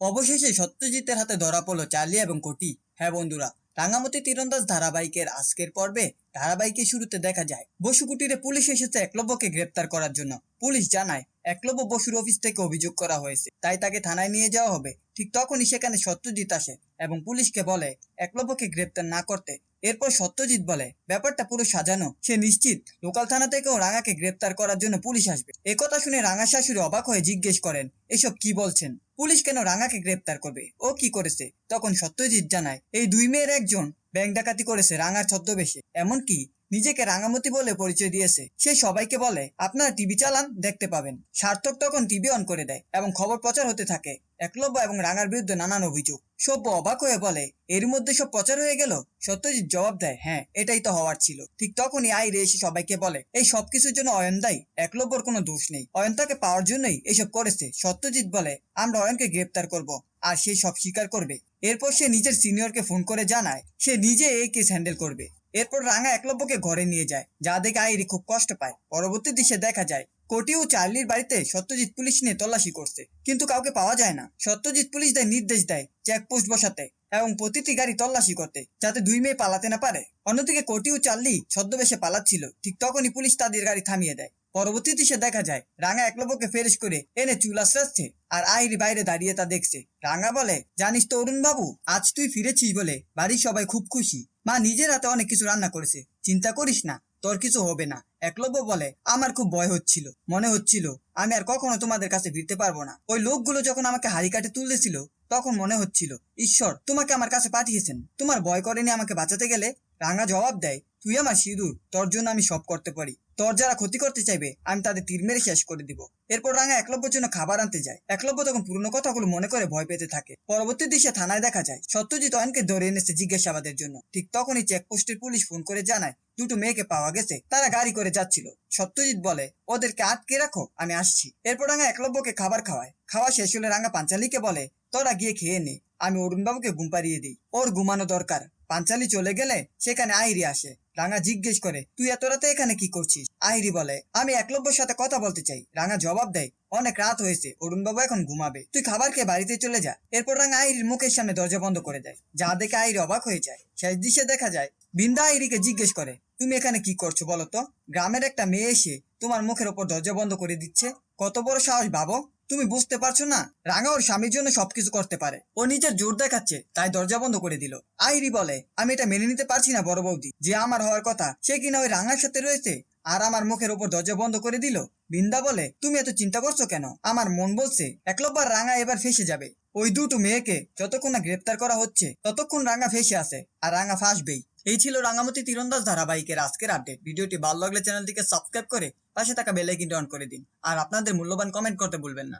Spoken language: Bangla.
অবশেষে সত্যজিতের হাতে ধরা পড়ল চার্লি এবং কোটি। হ্যাঁ বন্ধুরা রাঙামতি তীরন্দাজ ধারাবাহিকের আজকের পর্বে ধারাবাহিকের শুরুতে দেখা যায় বসুকুটিরে পুলিশ এসেছে একলব্যকে গ্রেপ্তার করার জন্য। পুলিশ জানায়, একলব্য বসুর অফিস থেকে অভিযোগ করা হয়েছে। তাই তাকে থানায় নিয়ে যাওয়া হবে। ঠিক তখনই সেখানে সত্যজিৎ আসে এবং পুলিশকে বলে, একলব্যকে গ্রেপ্তার না করতে। এরপর সত্যজিৎ বলে, ব্যাপারটা পুরো সাজানো, সে নিশ্চিত। লোকাল থানা থেকেও রাঙাকে গ্রেপ্তার করার জন্য পুলিশ আসবে। একথা শুনে রাঙা শাশুড়ি অবাক হয়ে জিজ্ঞেস করেন, এসব কি বলছেন? পুলিশ কেন রাঙাকে গ্রেপ্তার করবে? ও কি করেছে? তখন সত্যজিৎ জানায়, এই দুই মেয়ের একজন। ব্যাংক ডাকাতি করেছে রাঙার ছদ্মবেশে। এমনকি নিজেকে রাঙামতি বলে পরিচয় দিয়েছে। সে সবাইকে বলে, আপনারা টিভি চালান, দেখতে পাবেন। সার্থক তখন টিভি অন করে দেয় এবং খবর প্রচার হতে থাকে, একলব্য এবং রাঙার বিরুদ্ধে নানান অভিযোগ। সভ্য অবাক হয়ে বলে, এর মধ্যে সব প্রচার হয়ে গেল? সত্যজিৎ জবাব দেয় হ্যাঁ এটাই তো হওয়ার ছিল। ঠিক তখনই আইরে এসে সবাইকে বলে, এই সবকিছুর জন্য অয়ন দায়ী একলব্যর কোনো দোষ নেই। অয়ন তাকে পাওয়ার জন্যই এসব করেছে। সত্যজিৎ বলে, আমরা অয়নকে গ্রেপ্তার করব, আর সে সব স্বীকার করবে। এরপর সে নিজের সিনিয়রকে ফোন করে জানায়, সে নিজে এই কেস হ্যান্ডেল করবে। এরপর রাঙা একলব্যকে ঘরে নিয়ে যায়, যা দেখে আইরি খুব কষ্ট পায়। পরবর্তী দৃশ্যে দেখা যায়, কোটি ও চার্লির বাড়িতে সত্যজিৎ পুলিশ নিয়ে তল্লাশি করছে, কিন্তু কাউকে পাওয়া যায় না। সত্যজিৎ পুলিশ দেয় নির্দেশ দেয়, চেকপোস্ট বসাতে এবং প্রতিটি গাড়ি তল্লাশি করতে, যাতে দুই মেয়ে পালাতে না পারে। অন্যদিকে কোটি ও চার্লি ছদ্মবেশে পালাচ্ছিল, ঠিক তখনই পুলিশ তাদের গাড়ি থামিয়ে দেয়। পরবর্তী দৃশ্যে দেখা যায়, রাঙা একলব্যকে ফেরেশ করে এনে চুল আশ্রাচ্ছে আর আইরি বাইরে দাঁড়িয়ে তা দেখছে। রাঙা বলে, জানিস তো অরুণ বাবু আজ তুই ফিরেছিস বলে বাড়ির সবাই খুব খুশি। মা নিজের হাতে অনেক কিছু রান্না করেছে। চিন্তা করিস না, তোর কিছু হবে না। একলব্য বলে, আমার খুব ভয় হচ্ছিল, মনে হচ্ছিল আমি আর কখনো তোমাদের কাছে ফিরতে পারব না। ওই লোকগুলো যখন আমাকে হাড়ি কাটে তুলতেছিল, তখন মনে হচ্ছিল, ঈশ্বর, তোমাকে আমার কাছে পাঠিয়েছেন। তোমার ভয় করেনি আমাকে বাঁচাতে গেলে? রাঙা জবাব দেয়, তুই আমার সিঁদুর, তোর জন্য আমি সব করতে পারি। তোর যারা ক্ষতি করতে চাইবে, আমি তাদের তীর মেরে শেষ করে দিব। এরপর রাঙা একলব্যর জন্য খাবার আনতে যায়। একলব্য তখন পুরনো কথাগুলো মনে করে ভয় পেতে থাকে। পরবর্তী দৃশ্যে থানায় দেখা যায়, সত্যজিৎ অয়নকে ধরে এনেছে জিজ্ঞাসাবাদের জন্য। ঠিক তখনই চেকপোস্টের পুলিশ ফোন করে জানায়, দুটো মেয়েকে পাওয়া গেছে, তারা গাড়ি করে যাচ্ছিল। সত্যজিৎ বলে, ওদেরকে আটকে রাখো, আমি আসছি। এরপর রাঙা একলব্যকে খাবার খাওয়ায়। খাওয়া শেষ হলে রাঙা পাঞ্চালিকে বলে, তোরা গিয়ে খেয়ে নে, আমি অরুণবাবুকে ঘুম পাড়িয়ে দিই। ওর ঘুমানো দরকার। পাঞ্চালি চলে গেলে সেখানে আইরি আসে। রাঙা জিজ্ঞেস করে, তুই এত রাতে এখানে কি করছিস? আইরি বলে, আমি একলব্যর সাথে কথা বলতে চাই। রাঙা জবাব দেয়, অনেক রাত হয়েছে, অরুণবাবু এখন ঘুমাবে। তুই খাবার খেয়ে বাড়িতে চলে যা। এরপর রাঙা আইরির মুখের সামনে দরজা বন্ধ করে দেয়। যা দেখে আইরি অবাক হয়ে যায়। শেষ দৃশ্যে দেখা যায়, বিন্দা আইরিকে জিজ্ঞেস করে, তুমি এখানে কি করছ বলো তো? গ্রামের একটা মেয়ে এসে তোমার মুখের ওপর দরজা বন্ধ করে দিচ্ছে। কত বড় সাহস ভাবো? তুমি বুঝতে পারছ না? রাঙা ওর স্বামীর জন্য সবকিছু করতে পারে। ও নিজের জোর দেখাচ্ছে, তাই দরজা বন্ধ করে দিল। আইরি বলে, আমি এটা মেনে নিতে পারছি না, বড় বৌদি। যে আমার হওয়ার কথা, সে কিনা ওই রাঙার সাথে রয়েছে? আর আমার মুখের উপর দরজা বন্ধ করে দিল? বিন্দা বলে, তুমি এত চিন্তা করছ কেন? আমার মন বলছে একলব্বার রাঙা এবার ফেসে যাবে। ওই দুটো মেয়েকে যতক্ষণ না গ্রেপ্তার করা হচ্ছে, ততক্ষণ রাঙা ফেসে আছে আর রাঙা ফাঁসবেই। এই ছিল রাঙামতি তীরন্দাজ ধারাবাহিকের আজকের আপডেট ভিডিওটি ভালো লাগলে চ্যানেলটিকে সাবস্ক্রাইব করে পাশে থাকা বেলাইকিনটি অন করে দিন। আর আপনাদের মূল্যবান কমেন্ট করতে ভুলবেন না।